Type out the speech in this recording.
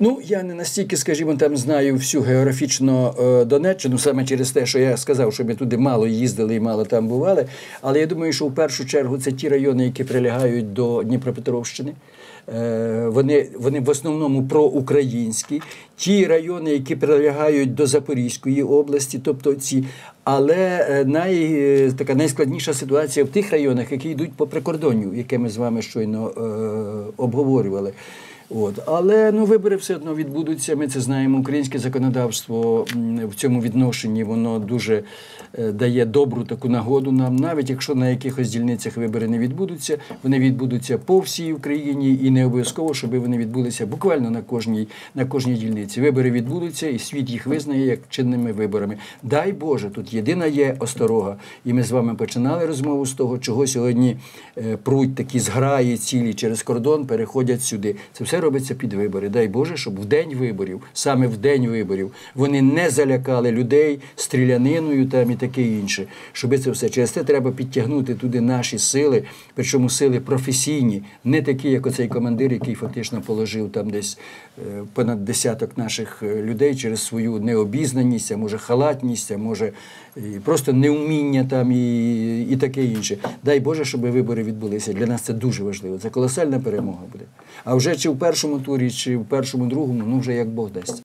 Ну, я не настільки, скажімо, там знаю всю географічну е, Донеччину, саме через те, що я сказав, що ми туди мало їздили і мало там бували. Але я думаю, що в першу чергу це ті райони, які прилягають до Дніпропетровщини. Е, Вони, вони в основному проукраїнські. Ті райони, які прилягають до Запорізької області, тобто ці. Але е, най, така найскладніша ситуація в тих районах, які йдуть по прикордонню, яке ми з вами щойно е, обговорювали. От. Але ну, вибори все одно відбудуться. Ми це знаємо. Українське законодавство в цьому відношенні воно дуже е, дає добру таку нагоду нам, навіть якщо на якихось дільницях вибори не відбудуться, вони відбудуться по всій Україні і не обов'язково, щоб вони відбулися буквально на кожній, на кожній дільниці. Вибори відбудуться, і світ їх визнає як чинними виборами. Дай Боже, тут єдина є осторога. І ми з вами починали розмову з того, чого сьогодні е, пруть такі зграї цілі через кордон, переходять сюди. Це все робиться під вибори. Дай Боже, щоб в день виборів, саме в день виборів, вони не залякали людей стріляниною там і таке інше. Щоб це все через це треба підтягнути туди наші сили, причому сили професійні, не такі, як оцей командир, який фактично положив там десь е, понад десяток наших е, людей через свою необізнаність, а може халатність, а може просто неуміння там і, і таке інше. Дай Боже, щоб вибори відбулися. Для нас це дуже важливо. Це колосальна перемога буде. А вже чи в першому турі, чи в першому, другому, ну вже як Бог дасть.